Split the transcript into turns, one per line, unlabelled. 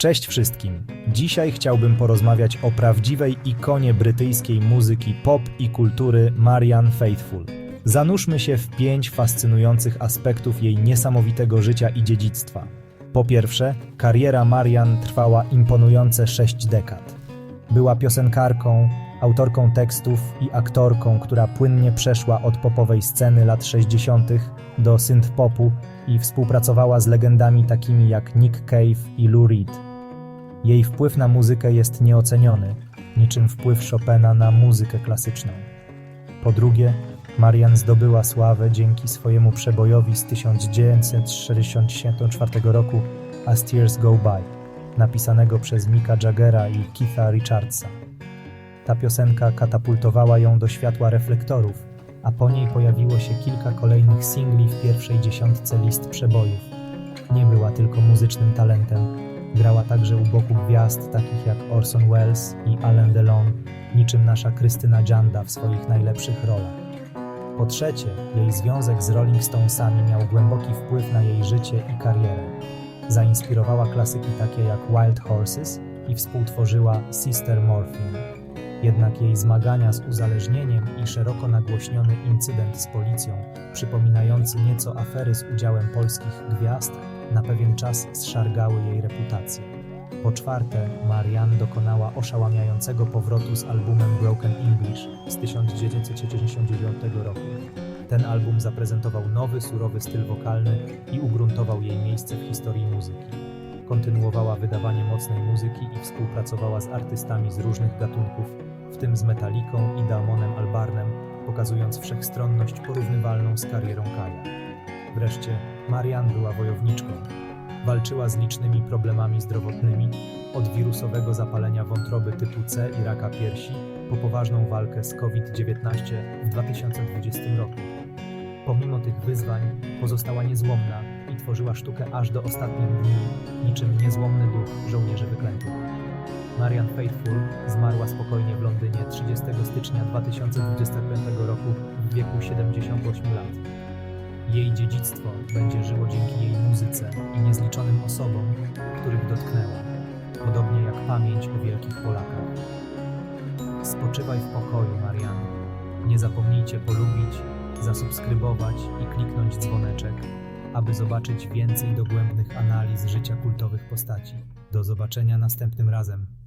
Cześć wszystkim. Dzisiaj chciałbym porozmawiać o prawdziwej ikonie brytyjskiej muzyki pop i kultury Marian Faithfull. Zanurzmy się w pięć fascynujących aspektów jej niesamowitego życia i dziedzictwa. Po pierwsze, kariera Marian trwała imponujące sześć dekad. Była piosenkarką, autorką tekstów i aktorką, która płynnie przeszła od popowej sceny lat 60. do synth-popu i współpracowała z legendami takimi jak Nick Cave i Lou Reed. Jej wpływ na muzykę jest nieoceniony, niczym wpływ Chopina na muzykę klasyczną. Po drugie, Marian zdobyła sławę dzięki swojemu przebojowi z 1964 roku As Tears Go By, napisanego przez Micka Jaggera i Keitha Richardsa. Ta piosenka katapultowała ją do światła reflektorów, a po niej pojawiło się kilka kolejnych singli w pierwszej dziesiątce list przebojów. Nie była tylko muzycznym talentem, grała także u boku gwiazd takich jak Orson Welles i Alain Delon, niczym nasza Krystyna Dzianda w swoich najlepszych rolach. Po trzecie, jej związek z Rolling Stonesami miał głęboki wpływ na jej życie i karierę. Zainspirowała klasyki takie jak Wild Horses i współtworzyła Sister Morphine. Jednak jej zmagania z uzależnieniem i szeroko nagłośniony incydent z policją, przypominający nieco afery z udziałem polskich gwiazd, na pewien czas zszargały jej reputację. Po czwarte, Marianne dokonała oszałamiającego powrotu z albumem Broken English z 1999 roku. Ten album zaprezentował nowy, surowy styl wokalny i ugruntował jej miejsce w historii muzyki. Kontynuowała wydawanie mocnej muzyki i współpracowała z artystami z różnych gatunków, w tym z Metallicą i Damonem Albarnem, pokazując wszechstronność porównywalną z karierą Kaja. Wreszcie, Marian była wojowniczką. Walczyła z licznymi problemami zdrowotnymi, od wirusowego zapalenia wątroby typu C i raka piersi, po poważną walkę z COVID-19 w 2020 roku. Pomimo tych wyzwań, pozostała niezłomna i tworzyła sztukę aż do ostatnich dni, niczym niezłomny duch żołnierzy wyklętych. Marian Faithfull zmarła spokojnie w Londynie 30 stycznia 2025 roku w wieku 78 lat. Jej dziedzictwo będzie żyło dzięki jej muzyce i niezliczonym osobom, których dotknęła, podobnie jak pamięć o wielkich Polakach. Spoczywaj w pokoju, Marian. Nie zapomnijcie polubić, zasubskrybować i kliknąć dzwoneczek, aby zobaczyć więcej dogłębnych analiz życia kultowych postaci. Do zobaczenia następnym razem.